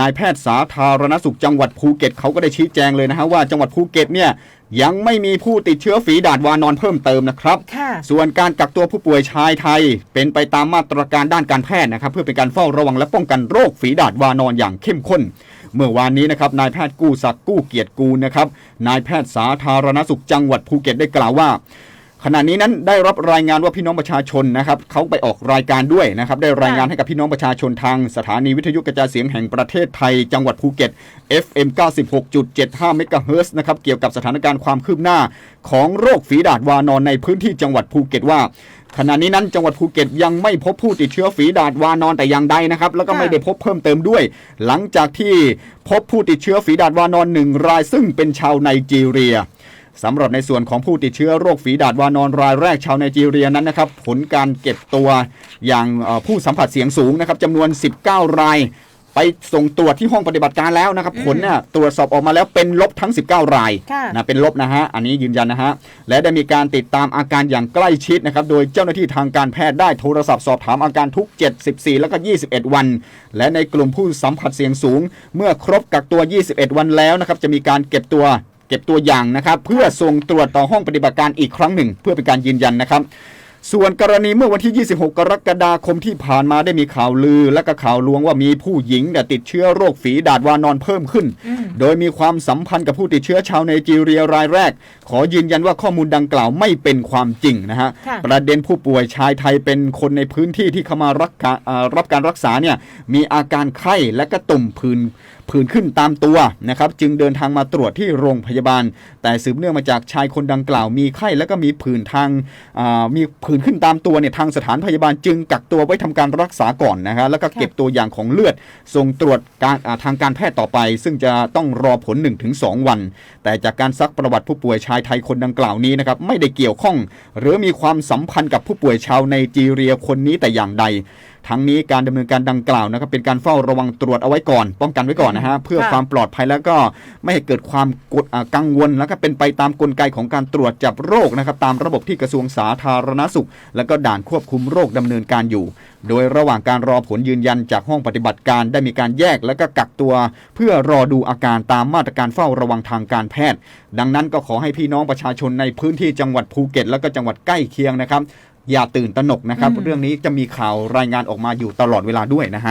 นายแพทย์สาธารณสุขจังหวัดภูเก็ตเขาก็ได้ชี้แจงเลยนะฮะว่าจังหวัดภูเก็ตเนี่ยยังไม่มีผู้ติดเชื้อฝีดาดวานอนเพิ่มเติมนะครับค่ะส่วนการกักตัวผู้ป่วยชายไทย เป็นไปตามมาตรการด้านการแพทย์นะครับ เพื่อเป็นการเฝ้าระวังและป้องกันโรคฝีดาดวานอนอย่างเข้มข้น เมื่อวานนี้นะครับนายแพทย์กู้ศักดิ์กู้เกียรติกูลนะครับนายแพทย์สาธารณสุขจังหวัดภูเก็ตได้กล่าวว่า ขณะนี้นั้นได้รับรายงานว่าพี่น้องประชาชนนะครับเขาไปออกรายการด้วยนะครับได้รายงานให้กับพี่น้องประชาชนทางสถานีวิทยุกระจายเสียงแห่งประเทศไทย จังหวัดภูเก็ต FM 96.75เมกะเฮิรตซ์นะครับเกี่ยวกับสถานการณ์ความคืบหน้า ของโรคฝีดาดวานอนในพื้นที่จังหวัดภูเก็ตว่าขณะนี้นั้นจังหวัดภูเก็ตยังไม่พบผู้ติดเชื้อฝีดาดวานอนแต่อย่างใดนะครับ แล้วก็ไม่ได้พบเพิ่มเติมด้วย หลังจากที่พบผู้ติดเชื้อฝีดาดวานอนหนึ่งรายซึ่งเป็นชาวไนจีเรีย สำหรับในส่วนของผู้ติดเชื้อโรคฝีดาดวานอนรายแรกชาวไนจีเรียนั้นนะครับ ผลการเก็บตัวอย่างเอ่อผู้สัมผัสเสียงสูงนะครับจำนวน 19 ราย ไปส่งตรวจที่ห้องปฏิบัติการแล้วนะครับ ผลเนี่ยตรวจสอบออกมาแล้วเป็นลบทั้ง 19 รายค่ะนะเป็นลบนะฮะอันนี้ยืนยันนะฮะและได้มีการติดตามอาการอย่างใกล้ชิดนะครับ โดยเจ้าหน้าที่ทางการแพทย์ได้โทรศัพท์สอบถามอาการทุก 74 แล้วก็ 21 วัน และในกลุ่มผู้สัมผัสเสี่ยงสูง เมื่อครบกักตัว 21 วันแล้วนะครับจะมีการเก็บตัวเก็บตัวอย่างนะครับ เพื่อส่งตรวจต่อห้องปฏิบัติการอีกครั้งหนึ่ง เพื่อเป็นการยืนยันนะครับ ส่วนกรณีเมื่อวันที่ 26 กรกฎาคมที่ผ่านมาได้มีข่าวลือ และก็ข่าวลวงว่ามีผู้หญิงเนี่ยติดเชื้อโรคฝีดาดวานอนเพิ่มขึ้น โดยมีความสัมพันธ์กับผู้ติดเชื้อชาวไนจีเรียรายแรก ขอยืนยันว่าข้อมูลดังกล่าวไม่เป็นความจริงนะฮะค่ะประเด็นผู้ป่วยชายไทยเป็นคนในพื้นที่ที่เข้ามารักษาอ่ารับการรักษาเนี่ยมีอาการไข้และก็ตุ่มผื่นผื่นขึ้นตามตัวนะครับจึงเดินทางมาตรวจที่โรงพยาบาล แต่สืบเนื่องมาจากชายคนดังกล่าวมีไข้และก็มีผื่นทางมีผื่นขึ้นตามตัวเนี่ยทางสถานพยาบาลจึงกักตัวไว้ทำการรักษาก่อนนะฮะแล้วก็เก็บตัวอย่างของเลือดส่งตรวจการทางการแพทย์ต่อไป ซึ่งจะต้องรอผล 1-2 วัน แต่จากการซักประวัติผู้ป่วยชายไทยคนดังกล่าวนี้นะครับไม่ได้เกี่ยวข้อง หรือมีความสัมพันธ์กับผู้ป่วยชาวไนจีเรียคนนี้แต่อย่างใด ทั้งนี้การดำเนินการดังกล่าวนะครับเป็นการเฝ้าระวังตรวจเอาไว้ก่อน ป้องกันไว้ก่อนนะฮะเพื่อค่ะความปลอดภัยแล้วก็ไม่ให้เกิดความกดอ่ากังวลแล้วก็เป็นไปตามกลไกของการตรวจจับโรคนะครับตามระบบที่กระทรวงสาธารณสุข แล้วก็ด่านควบคุมโรคดำเนินการอยู่ โดยระหว่างการรอผลยืนยันจากห้องปฏิบัติการได้มีการแยกและก็กักตัว เพื่อรอดูอาการตามมาตรการเฝ้าระวังทางการแพทย์ ดังนั้นก็ขอให้พี่น้องประชาชนในพื้นที่จังหวัดภูเก็ต แล้วก็จังหวัดใกล้เคียงนะครับ อย่าตื่นตระหนกนะครับอืมเรื่องนี้จะมีข่าวรายงานออกมาอยู่ตลอดเวลาด้วยนะฮะ